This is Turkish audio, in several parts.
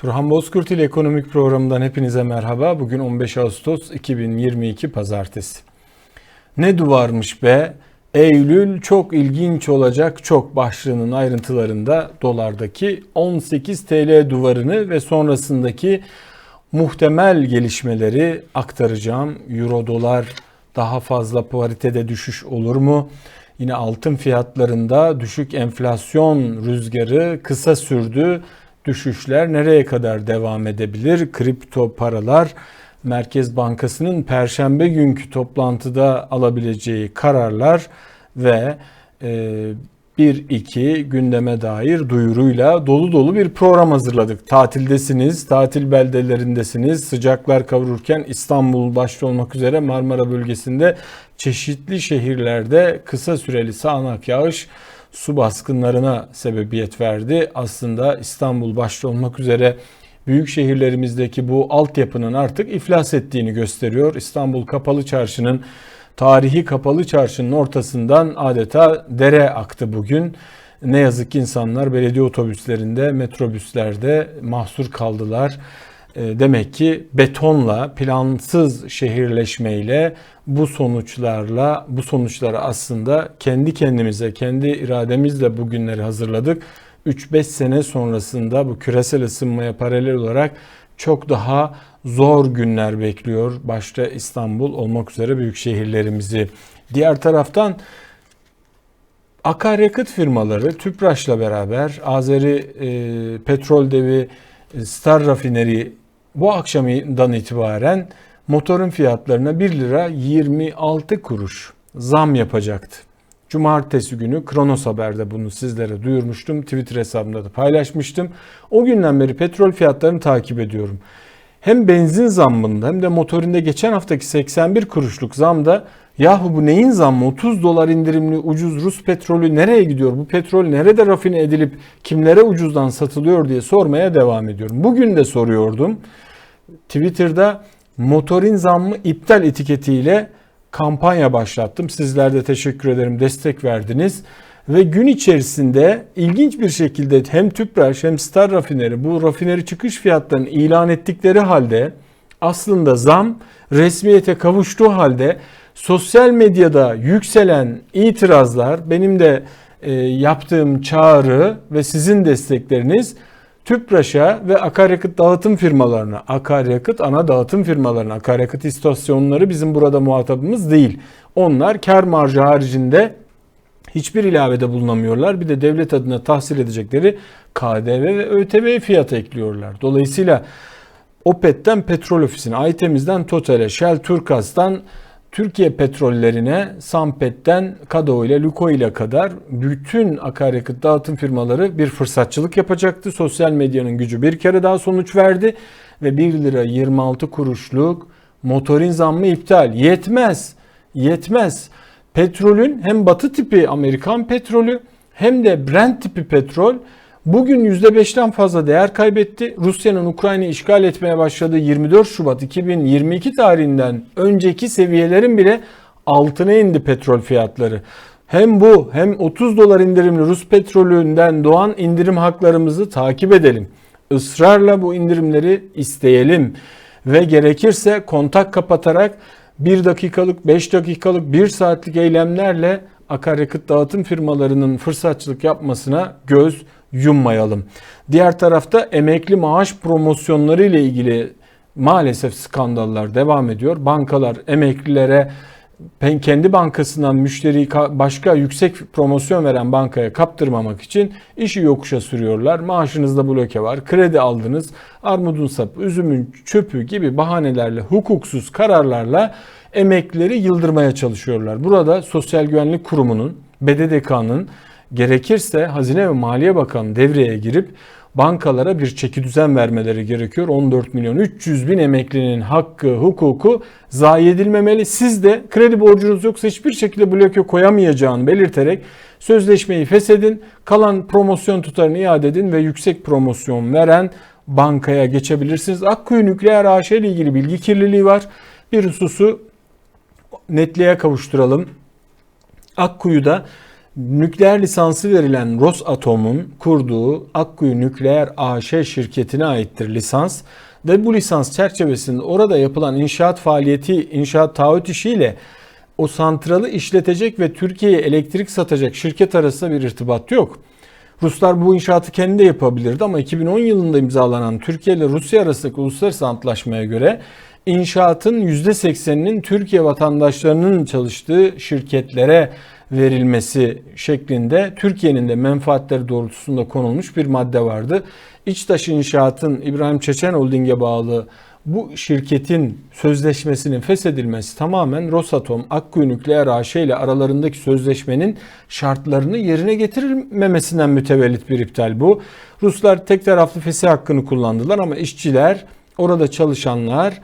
Turhan Bozkurt ile Ekonomik Programı'ndan hepinize merhaba. Bugün 15 Ağustos 2022 Pazartesi. Ne duvarmış be? Eylül çok ilginç olacak çok başlığının ayrıntılarında dolardaki 18 TL duvarını ve sonrasındaki muhtemel gelişmeleri aktaracağım. Euro dolar daha fazla paritede düşüş olur mu? Yine altın fiyatlarında düşük enflasyon rüzgarı kısa sürdü. Düşüşler nereye kadar devam edebilir? Kripto paralar Merkez Bankası'nın perşembe günkü toplantıda alabileceği kararlar ve e, bir iki gündeme dair duyuruyla dolu dolu bir program hazırladık. Tatildesiniz, tatil beldelerindesiniz. Sıcaklar kavururken İstanbul başta olmak üzere Marmara bölgesinde çeşitli şehirlerde kısa süreli sağanak yağış su baskınlarına sebebiyet verdi. Aslında İstanbul başta olmak üzere büyük şehirlerimizdeki bu altyapının artık iflas ettiğini gösteriyor. İstanbul Kapalı Çarşı'nın tarihi Kapalı Çarşı'nın ortasından adeta dere aktı bugün. Ne yazık ki insanlar belediye otobüslerinde, metrobüslerde mahsur kaldılar. E, demek ki betonla, plansız şehirleşmeyle bu sonuçlarla, bu sonuçları aslında kendi kendimize, kendi irademizle bugünleri hazırladık. 3-5 sene sonrasında bu küresel ısınmaya paralel olarak çok daha zor günler bekliyor. Başta İstanbul olmak üzere büyük şehirlerimizi. Diğer taraftan akaryakıt firmaları TÜPRAŞ'la beraber Azeri e, petrol devi Star Rafineri bu akşamdan itibaren motorun fiyatlarına 1 lira 26 kuruş zam yapacaktı. Cumartesi günü Kronos Haber'de bunu sizlere duyurmuştum. Twitter hesabımda da paylaşmıştım. O günden beri petrol fiyatlarını takip ediyorum. Hem benzin zammında hem de motorinde geçen haftaki 81 kuruşluk zamda yahu bu neyin zammı 30 dolar indirimli ucuz Rus petrolü nereye gidiyor? Bu petrol nerede rafine edilip kimlere ucuzdan satılıyor diye sormaya devam ediyorum. Bugün de soruyordum. Twitter'da motorin zammı iptal etiketiyle kampanya başlattım. Sizler de teşekkür ederim destek verdiniz. Ve gün içerisinde ilginç bir şekilde hem Tüpraş hem Star Rafineri bu rafineri çıkış fiyatlarını ilan ettikleri halde aslında zam resmiyete kavuştuğu halde sosyal medyada yükselen itirazlar benim de e, yaptığım çağrı ve sizin destekleriniz TÜPRAŞ'a ve akaryakıt dağıtım firmalarına, akaryakıt ana dağıtım firmalarına, akaryakıt istasyonları bizim burada muhatabımız değil. Onlar kar marjı haricinde hiçbir ilavede bulunamıyorlar. Bir de devlet adına tahsil edecekleri KDV ve ÖTV fiyatı ekliyorlar. Dolayısıyla OPET'ten Petrol Ofisi'ne, Aytemiz'den Total'e, Shell Turkas'tan Türkiye petrollerine Sampet'ten Kado ile Luko ile kadar bütün akaryakıt dağıtım firmaları bir fırsatçılık yapacaktı. Sosyal medyanın gücü bir kere daha sonuç verdi ve 1 lira 26 kuruşluk motorin zammı iptal. Yetmez. Yetmez. Petrolün hem batı tipi Amerikan petrolü hem de Brent tipi petrol Bugün %5'ten fazla değer kaybetti. Rusya'nın Ukrayna'yı işgal etmeye başladığı 24 Şubat 2022 tarihinden önceki seviyelerin bile altına indi petrol fiyatları. Hem bu hem 30 dolar indirimli Rus petrolünden doğan indirim haklarımızı takip edelim. Israrla bu indirimleri isteyelim ve gerekirse kontak kapatarak 1 dakikalık, 5 dakikalık, 1 saatlik eylemlerle akaryakıt dağıtım firmalarının fırsatçılık yapmasına göz yummayalım. Diğer tarafta emekli maaş promosyonları ile ilgili maalesef skandallar devam ediyor. Bankalar emeklilere kendi bankasından müşteriyi başka yüksek promosyon veren bankaya kaptırmamak için işi yokuşa sürüyorlar. Maaşınızda bloke var, kredi aldınız, armudun sapı, üzümün çöpü gibi bahanelerle, hukuksuz kararlarla emeklileri yıldırmaya çalışıyorlar. Burada Sosyal Güvenlik Kurumu'nun, BDDK'nın gerekirse Hazine ve Maliye Bakanı devreye girip bankalara bir çeki düzen vermeleri gerekiyor. 14 milyon 300 bin emeklinin hakkı, hukuku zayi edilmemeli. Siz de kredi borcunuz yoksa hiçbir şekilde bloke koyamayacağını belirterek sözleşmeyi feshedin. Kalan promosyon tutarını iade edin ve yüksek promosyon veren bankaya geçebilirsiniz. Akkuyu Nükleer AŞ ile ilgili bilgi kirliliği var. Bir hususu netliğe kavuşturalım. Akkuyu'da nükleer lisansı verilen Rosatom'un kurduğu Akkuyu Nükleer AŞ şirketine aittir lisans ve bu lisans çerçevesinde orada yapılan inşaat faaliyeti, inşaat taahhüt işiyle o santralı işletecek ve Türkiye'ye elektrik satacak şirket arasında bir irtibat yok. Ruslar bu inşaatı kendi de yapabilirdi ama 2010 yılında imzalanan Türkiye ile Rusya arasındaki uluslararası antlaşmaya göre inşaatın %80'inin Türkiye vatandaşlarının çalıştığı şirketlere verilmesi şeklinde Türkiye'nin de menfaatleri doğrultusunda konulmuş bir madde vardı. İçtaş İnşaat'ın İbrahim Çeçen Holding'e bağlı bu şirketin sözleşmesinin feshedilmesi tamamen Rosatom Akkuyu Nükleer AŞ ile aralarındaki sözleşmenin şartlarını yerine getirilmemesinden mütevellit bir iptal bu. Ruslar tek taraflı fesih hakkını kullandılar ama işçiler, orada çalışanlar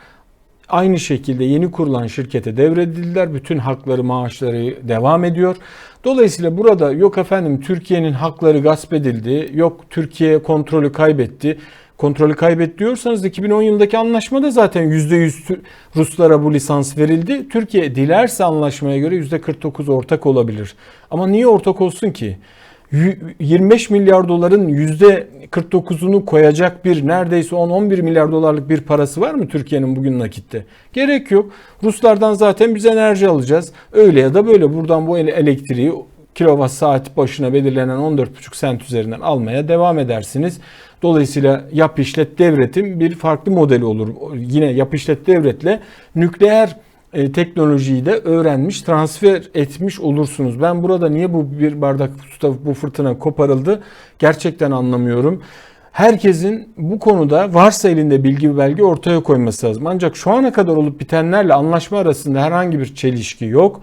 aynı şekilde yeni kurulan şirkete devredildiler. Bütün hakları, maaşları devam ediyor. Dolayısıyla burada yok efendim Türkiye'nin hakları gasp edildi, yok Türkiye kontrolü kaybetti kontrolü kaybetti diyorsanız 2010 yılındaki anlaşmada zaten %100 Ruslara bu lisans verildi. Türkiye dilerse anlaşmaya göre %49 ortak olabilir. Ama niye ortak olsun ki? 25 milyar doların %49'unu koyacak bir neredeyse 10-11 milyar dolarlık bir parası var mı Türkiye'nin bugün nakitte? Gerek yok. Ruslardan zaten biz enerji alacağız. Öyle ya da böyle buradan bu elektriği kilowatt saat başına belirlenen 14,5 sent üzerinden almaya devam edersiniz. Dolayısıyla yap işlet devretin bir farklı modeli olur. Yine yap işlet devretle nükleer e, teknolojiyi de öğrenmiş, transfer etmiş olursunuz. Ben burada niye bu bir bardak su bu fırtına koparıldı gerçekten anlamıyorum. Herkesin bu konuda varsa elinde bilgi ve belge ortaya koyması lazım. Ancak şu ana kadar olup bitenlerle anlaşma arasında herhangi bir çelişki yok.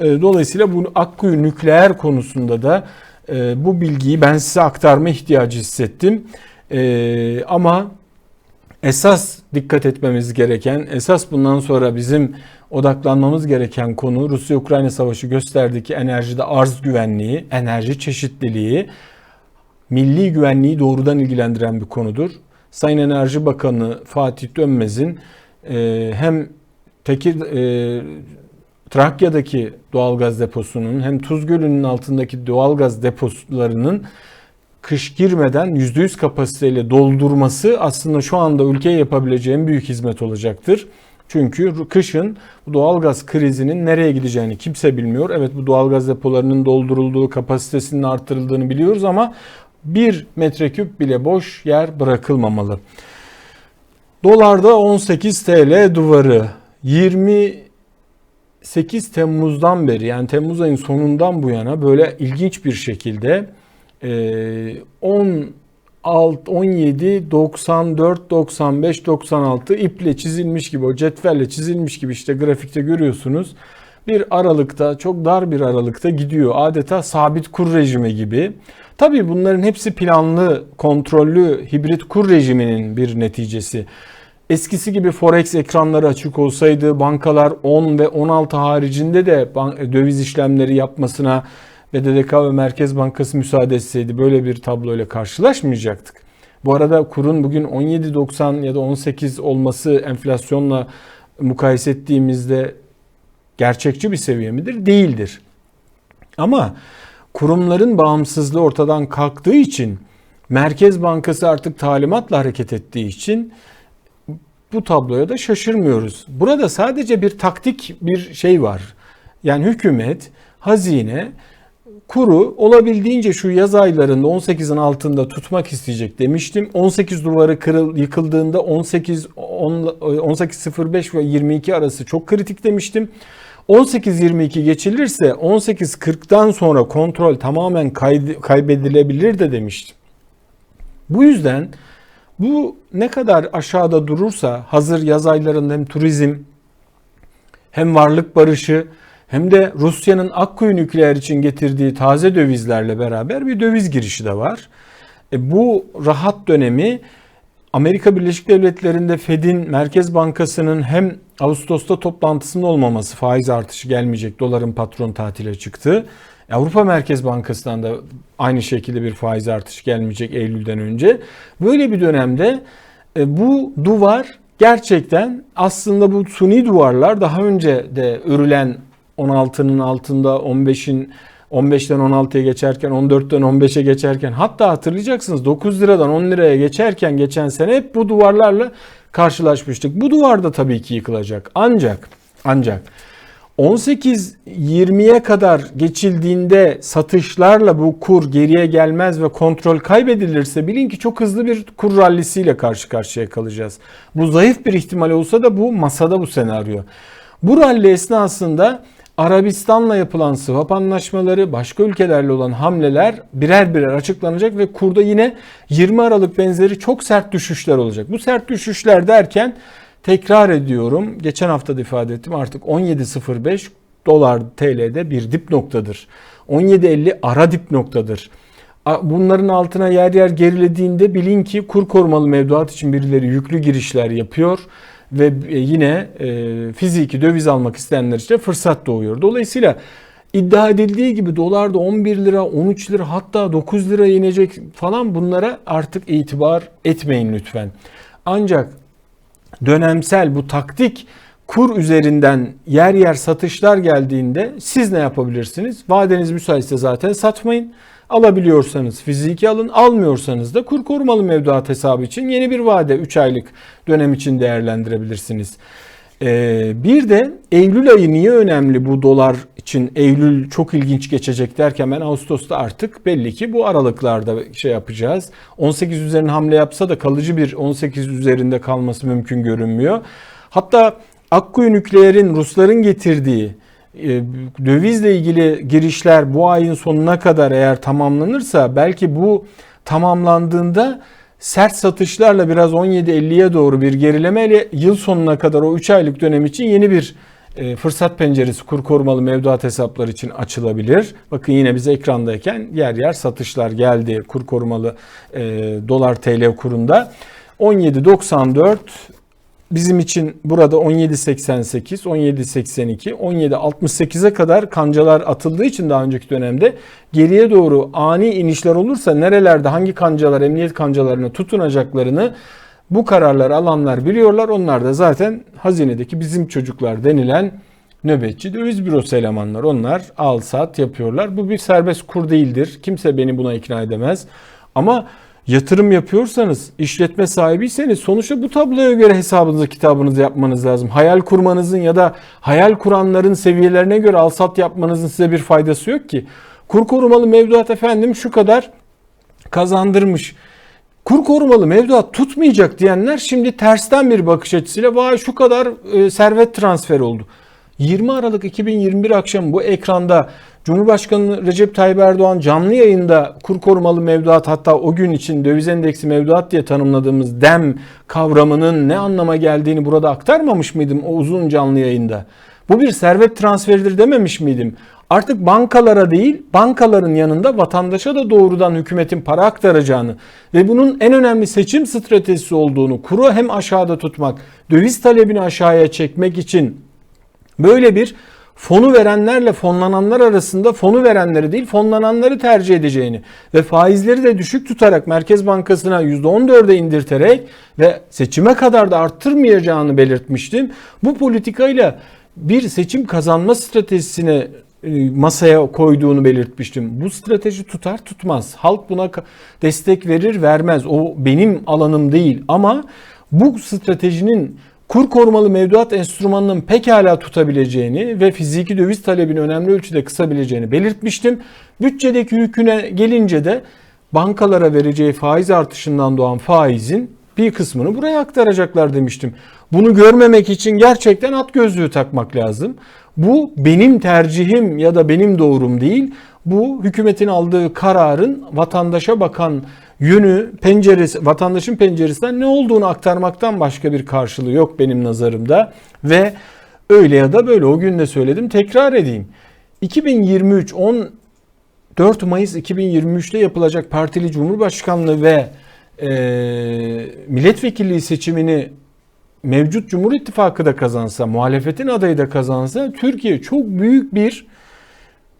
E, dolayısıyla bu Akkuyu nükleer konusunda da e, bu bilgiyi ben size aktarma ihtiyacı hissettim. Ee, ama esas dikkat etmemiz gereken, esas bundan sonra bizim odaklanmamız gereken konu Rusya-Ukrayna savaşı gösterdi ki enerjide arz güvenliği, enerji çeşitliliği, milli güvenliği doğrudan ilgilendiren bir konudur. Sayın Enerji Bakanı Fatih Dönmez'in e, hem Tekir e, Trakya'daki doğalgaz deposunun hem Tuz Gölü'nün altındaki doğalgaz depolarının kış girmeden %100 kapasiteyle doldurması aslında şu anda ülkeye yapabileceği en büyük hizmet olacaktır. Çünkü kışın bu doğalgaz krizinin nereye gideceğini kimse bilmiyor. Evet bu doğalgaz depolarının doldurulduğu, kapasitesinin artırıldığını biliyoruz ama bir metreküp bile boş yer bırakılmamalı. Dolarda 18 TL duvarı 28 Temmuz'dan beri yani Temmuz ayın sonundan bu yana böyle ilginç bir şekilde 10 17, 94, 95, 96 iple çizilmiş gibi o cetvelle çizilmiş gibi işte grafikte görüyorsunuz. Bir aralıkta çok dar bir aralıkta gidiyor. Adeta sabit kur rejimi gibi. Tabii bunların hepsi planlı, kontrollü hibrit kur rejiminin bir neticesi. Eskisi gibi forex ekranları açık olsaydı bankalar 10 ve 16 haricinde de döviz işlemleri yapmasına BDDK ve Merkez Bankası müsaade etseydi böyle bir tabloyla karşılaşmayacaktık. Bu arada kurun bugün 17.90 ya da 18 olması enflasyonla mukayese ettiğimizde gerçekçi bir seviye midir? Değildir. Ama kurumların bağımsızlığı ortadan kalktığı için Merkez Bankası artık talimatla hareket ettiği için bu tabloya da şaşırmıyoruz. Burada sadece bir taktik bir şey var. Yani hükümet, hazine kuru olabildiğince şu yaz aylarında 18'in altında tutmak isteyecek demiştim. 18 duvarı kırıl, yıkıldığında 18 18.05 ve 22 arası çok kritik demiştim. 18-22 geçilirse 18-40'dan sonra kontrol tamamen kaybedilebilir de demiştim. Bu yüzden bu ne kadar aşağıda durursa hazır yaz aylarında hem turizm hem varlık barışı hem de Rusya'nın Akkuyu nükleer için getirdiği taze dövizlerle beraber bir döviz girişi de var. E bu rahat dönemi Amerika Birleşik Devletleri'nde Fed'in Merkez Bankası'nın hem Ağustos'ta toplantısında olmaması faiz artışı gelmeyecek doların patron tatile çıktı. Avrupa Merkez Bankası'ndan da aynı şekilde bir faiz artışı gelmeyecek Eylül'den önce. Böyle bir dönemde e, bu duvar gerçekten aslında bu suni duvarlar daha önce de örülen 16'nın altında 15'in 15'ten 16'ya geçerken, 14'ten 15'e geçerken hatta hatırlayacaksınız 9 liradan 10 liraya geçerken geçen sene hep bu duvarlarla karşılaşmıştık. Bu duvar da tabii ki yıkılacak. Ancak ancak 18-20'ye kadar geçildiğinde satışlarla bu kur geriye gelmez ve kontrol kaybedilirse bilin ki çok hızlı bir kur rallisiyle karşı karşıya kalacağız. Bu zayıf bir ihtimal olsa da bu masada bu senaryo. Bu ralli esnasında Arabistan'la yapılan swap anlaşmaları, başka ülkelerle olan hamleler birer birer açıklanacak ve kurda yine 20 Aralık benzeri çok sert düşüşler olacak. Bu sert düşüşler derken tekrar ediyorum, geçen hafta da ifade ettim artık 17.05 dolar TL'de bir dip noktadır. 17.50 ara dip noktadır. Bunların altına yer yer gerilediğinde bilin ki kur korumalı mevduat için birileri yüklü girişler yapıyor ve e, yine e, fiziki döviz almak isteyenler için fırsat doğuyor. Dolayısıyla iddia edildiği gibi dolar da 11 lira, 13 lira hatta 9 lira inecek falan bunlara artık itibar etmeyin lütfen. Ancak dönemsel bu taktik kur üzerinden yer yer satışlar geldiğinde siz ne yapabilirsiniz? Vadeniz müsaitse zaten satmayın. Alabiliyorsanız fiziki alın, almıyorsanız da kur korumalı mevduat hesabı için yeni bir vade 3 aylık dönem için değerlendirebilirsiniz. Ee, bir de Eylül ayı niye önemli bu dolar için? Eylül çok ilginç geçecek derken ben Ağustos'ta artık belli ki bu aralıklarda şey yapacağız. 18 üzerine hamle yapsa da kalıcı bir 18 üzerinde kalması mümkün görünmüyor. Hatta Akkuyu Nükleer'in Rusların getirdiği dövizle ilgili girişler bu ayın sonuna kadar eğer tamamlanırsa belki bu tamamlandığında sert satışlarla biraz 17.50'ye doğru bir gerilemeyle yıl sonuna kadar o 3 aylık dönem için yeni bir e, fırsat penceresi kur korumalı mevduat hesapları için açılabilir. Bakın yine biz ekrandayken yer yer satışlar geldi kur korumalı e, dolar TL kurunda. 17.94 bizim için burada 17.88, 17.82, 17.68'e kadar kancalar atıldığı için daha önceki dönemde geriye doğru ani inişler olursa nerelerde hangi kancalar emniyet kancalarına tutunacaklarını bu kararlar alanlar biliyorlar. Onlar da zaten hazinedeki bizim çocuklar denilen nöbetçi döviz bürosu elemanlar. Onlar al sat yapıyorlar. Bu bir serbest kur değildir. Kimse beni buna ikna edemez. Ama yatırım yapıyorsanız, işletme sahibiyseniz sonuçta bu tabloya göre hesabınızı kitabınızı yapmanız lazım. Hayal kurmanızın ya da hayal kuranların seviyelerine göre alsat yapmanızın size bir faydası yok ki. Kur korumalı mevduat efendim şu kadar kazandırmış. Kur korumalı mevduat tutmayacak diyenler şimdi tersten bir bakış açısıyla vay şu kadar e, servet transfer oldu. 20 Aralık 2021 akşamı bu ekranda Cumhurbaşkanı Recep Tayyip Erdoğan canlı yayında kur korumalı mevduat hatta o gün için döviz endeksi mevduat diye tanımladığımız dem kavramının ne anlama geldiğini burada aktarmamış mıydım o uzun canlı yayında? Bu bir servet transferidir dememiş miydim? Artık bankalara değil, bankaların yanında vatandaşa da doğrudan hükümetin para aktaracağını ve bunun en önemli seçim stratejisi olduğunu, kuru hem aşağıda tutmak, döviz talebini aşağıya çekmek için böyle bir fonu verenlerle fonlananlar arasında fonu verenleri değil fonlananları tercih edeceğini ve faizleri de düşük tutarak Merkez Bankası'na %14'e indirterek ve seçime kadar da arttırmayacağını belirtmiştim. Bu politikayla bir seçim kazanma stratejisine e, masaya koyduğunu belirtmiştim. Bu strateji tutar tutmaz. Halk buna destek verir vermez. O benim alanım değil ama bu stratejinin kur korumalı mevduat enstrümanının pekala tutabileceğini ve fiziki döviz talebini önemli ölçüde kısabileceğini belirtmiştim. Bütçedeki yüküne gelince de bankalara vereceği faiz artışından doğan faizin bir kısmını buraya aktaracaklar demiştim. Bunu görmemek için gerçekten at gözlüğü takmak lazım. Bu benim tercihim ya da benim doğrum değil. Bu hükümetin aldığı kararın vatandaşa bakan yönü penceresi vatandaşın penceresinden ne olduğunu aktarmaktan başka bir karşılığı yok benim nazarımda ve öyle ya da böyle o gün de söyledim tekrar edeyim. 2023 14 Mayıs 2023'te yapılacak partili cumhurbaşkanlığı ve e, milletvekilliği seçimini mevcut Cumhur İttifakı da kazansa, muhalefetin adayı da kazansa Türkiye çok büyük bir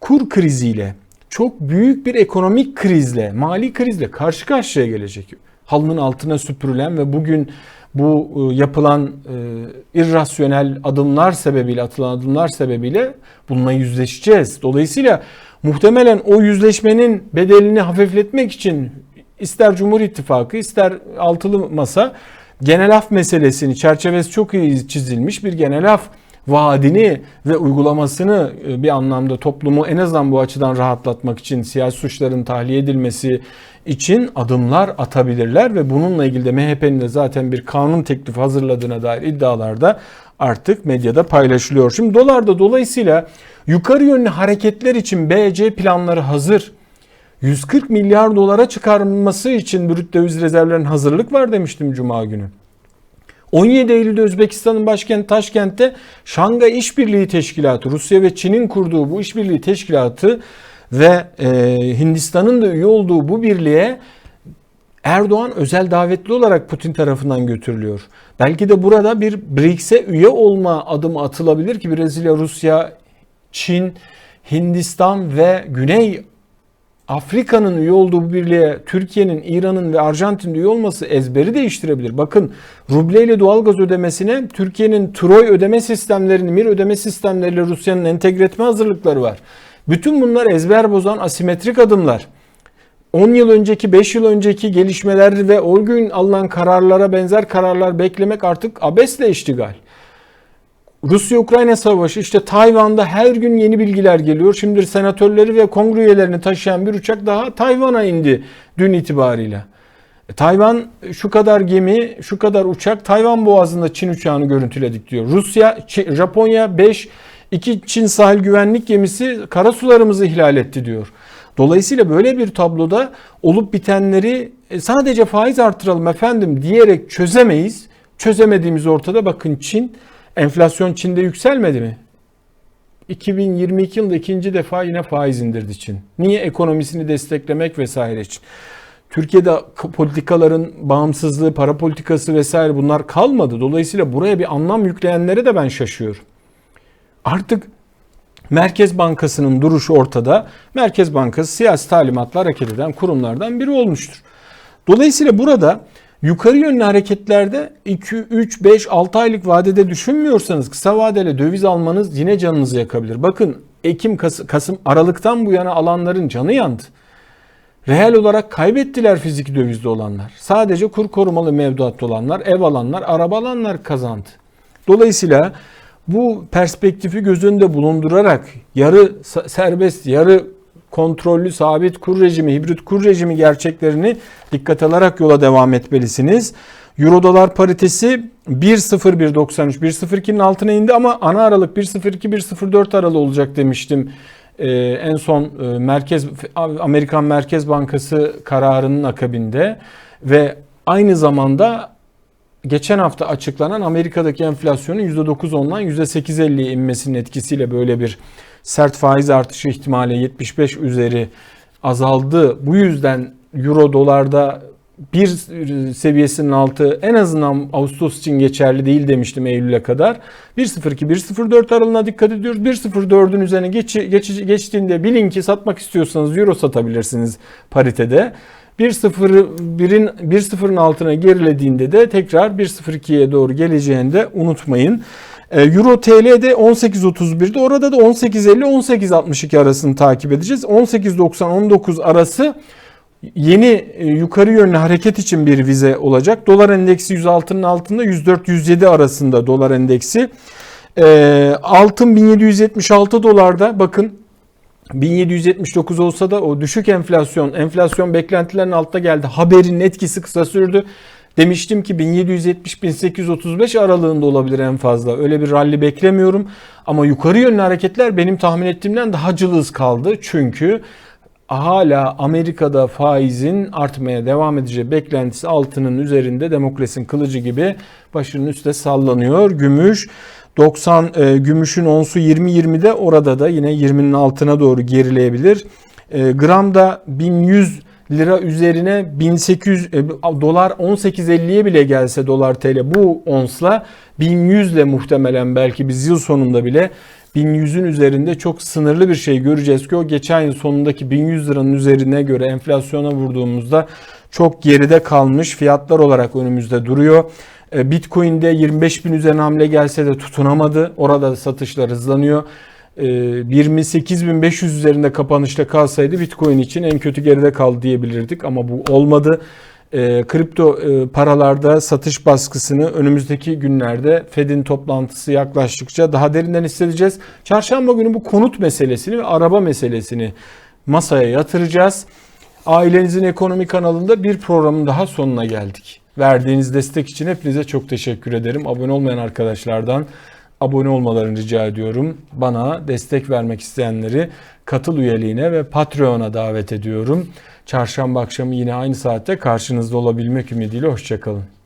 kur kriziyle, çok büyük bir ekonomik krizle, mali krizle karşı karşıya gelecek. Halının altına süpürülen ve bugün bu e, yapılan e, irrasyonel adımlar sebebiyle, atılan adımlar sebebiyle bununla yüzleşeceğiz. Dolayısıyla Muhtemelen o yüzleşmenin bedelini hafifletmek için ister Cumhur İttifakı ister altılı masa genel af meselesini çerçevesi çok iyi çizilmiş bir genel af vaadini ve uygulamasını e, bir anlamda toplumu en azından bu açıdan rahatlatmak için siyasi suçların tahliye edilmesi için adımlar atabilirler ve bununla ilgili de MHP'nin de zaten bir kanun teklifi hazırladığına dair iddialar da artık medyada paylaşılıyor. Şimdi dolar da dolayısıyla yukarı yönlü hareketler için BC planları hazır. 140 milyar dolara çıkarılması için brüt döviz rezervlerinin hazırlık var demiştim Cuma günü. 17 Eylül'de Özbekistan'ın başkenti Taşkent'te Şangay İşbirliği Teşkilatı, Rusya ve Çin'in kurduğu bu işbirliği teşkilatı ve e, Hindistan'ın da üye olduğu bu birliğe Erdoğan özel davetli olarak Putin tarafından götürülüyor. Belki de burada bir BRICS'e üye olma adımı atılabilir ki Brezilya, Rusya, Çin, Hindistan ve Güney Afrika'nın üye olduğu bu birliğe Türkiye'nin, İran'ın ve Arjantin'in üye olması ezberi değiştirebilir. Bakın ruble ile doğalgaz ödemesine Türkiye'nin Troy ödeme sistemlerini, Mir ödeme sistemleriyle Rusya'nın entegre etme hazırlıkları var. Bütün bunlar ezber bozan asimetrik adımlar. 10 yıl önceki, 5 yıl önceki gelişmeler ve o gün alınan kararlara benzer kararlar beklemek artık abesle iştigal. Rusya-Ukrayna savaşı işte Tayvan'da her gün yeni bilgiler geliyor. Şimdi senatörleri ve kongre üyelerini taşıyan bir uçak daha Tayvan'a indi dün itibariyle. E, Tayvan şu kadar gemi, şu kadar uçak Tayvan boğazında Çin uçağını görüntüledik diyor. Rusya, Japonya 5, 2 Çin sahil güvenlik gemisi karasularımızı ihlal etti diyor. Dolayısıyla böyle bir tabloda olup bitenleri e, sadece faiz artıralım efendim diyerek çözemeyiz. Çözemediğimiz ortada bakın Çin Enflasyon Çin'de yükselmedi mi? 2022 yılında ikinci defa yine faiz indirdi Çin. Niye? Ekonomisini desteklemek vesaire için. Türkiye'de politikaların bağımsızlığı, para politikası vesaire bunlar kalmadı. Dolayısıyla buraya bir anlam yükleyenlere de ben şaşıyorum. Artık Merkez Bankası'nın duruşu ortada. Merkez Bankası siyasi talimatla hareket eden kurumlardan biri olmuştur. Dolayısıyla burada Yukarı yönlü hareketlerde 2, 3, 5, 6 aylık vadede düşünmüyorsanız kısa vadeli döviz almanız yine canınızı yakabilir. Bakın Ekim, Kasım, Kasım Aralık'tan bu yana alanların canı yandı. Reel olarak kaybettiler fiziki dövizde olanlar. Sadece kur korumalı mevduatta olanlar, ev alanlar, araba alanlar kazandı. Dolayısıyla bu perspektifi göz önünde bulundurarak yarı serbest, yarı kontrollü sabit kur rejimi, hibrit kur rejimi gerçeklerini dikkat alarak yola devam etmelisiniz. Euro dolar paritesi 1.0193 1.02'nin altına indi ama ana aralık 1.02 1.04 aralığı olacak demiştim. Ee, en son e, Merkez Amerikan Merkez Bankası kararının akabinde ve aynı zamanda geçen hafta açıklanan Amerika'daki enflasyonun %9.10'dan %8.50'ye inmesinin etkisiyle böyle bir sert faiz artışı ihtimali 75 üzeri azaldı. Bu yüzden euro dolarda bir seviyesinin altı en azından Ağustos için geçerli değil demiştim Eylül'e kadar. 1.02 1.04 aralığına dikkat ediyoruz. 1.04'ün üzerine geç, geç, geçtiğinde bilin ki satmak istiyorsanız euro satabilirsiniz paritede. 1.01'in 1.0'ın altına gerilediğinde de tekrar 1.02'ye doğru geleceğini de unutmayın. E, Euro TL'de 18.31'de orada da 18.50-18.62 arasını takip edeceğiz. 18.90-19 arası yeni e, yukarı yönlü hareket için bir vize olacak. Dolar endeksi 106'nın altında 104-107 arasında dolar endeksi. E, altın 1776 dolarda bakın 1779 olsa da o düşük enflasyon, enflasyon beklentilerin altta geldi. Haberin etkisi kısa sürdü. Demiştim ki 1770-1835 aralığında olabilir en fazla. Öyle bir rally beklemiyorum. Ama yukarı yönlü hareketler benim tahmin ettiğimden daha cılız kaldı. Çünkü hala Amerika'da faizin artmaya devam edeceği beklentisi altının üzerinde demokrasinin kılıcı gibi başının üstte sallanıyor. Gümüş 90 e, gümüşün onsu 20-20'de orada da yine 20'nin altına doğru gerileyebilir. E, gramda 1100 lira üzerine 1800 e, dolar 18.50'ye bile gelse dolar TL bu onsla 1100 ile muhtemelen belki biz yıl sonunda bile 1100'ün üzerinde çok sınırlı bir şey göreceğiz ki o geçen yıl sonundaki 1100 liranın üzerine göre enflasyona vurduğumuzda çok geride kalmış fiyatlar olarak önümüzde duruyor. E, Bitcoin'de 25 bin üzerine hamle gelse de tutunamadı. Orada satışlar hızlanıyor. E, 28.500 üzerinde kapanışta kalsaydı Bitcoin için en kötü geride kaldı diyebilirdik ama bu olmadı. E, kripto e, paralarda satış baskısını önümüzdeki günlerde Fed'in toplantısı yaklaştıkça daha derinden hissedeceğiz. Çarşamba günü bu konut meselesini ve araba meselesini masaya yatıracağız. Ailenizin Ekonomi kanalında bir programın daha sonuna geldik. Verdiğiniz destek için hepinize çok teşekkür ederim. Abone olmayan arkadaşlardan abone olmalarını rica ediyorum. Bana destek vermek isteyenleri katıl üyeliğine ve Patreon'a davet ediyorum. Çarşamba akşamı yine aynı saatte karşınızda olabilmek ümidiyle hoşçakalın.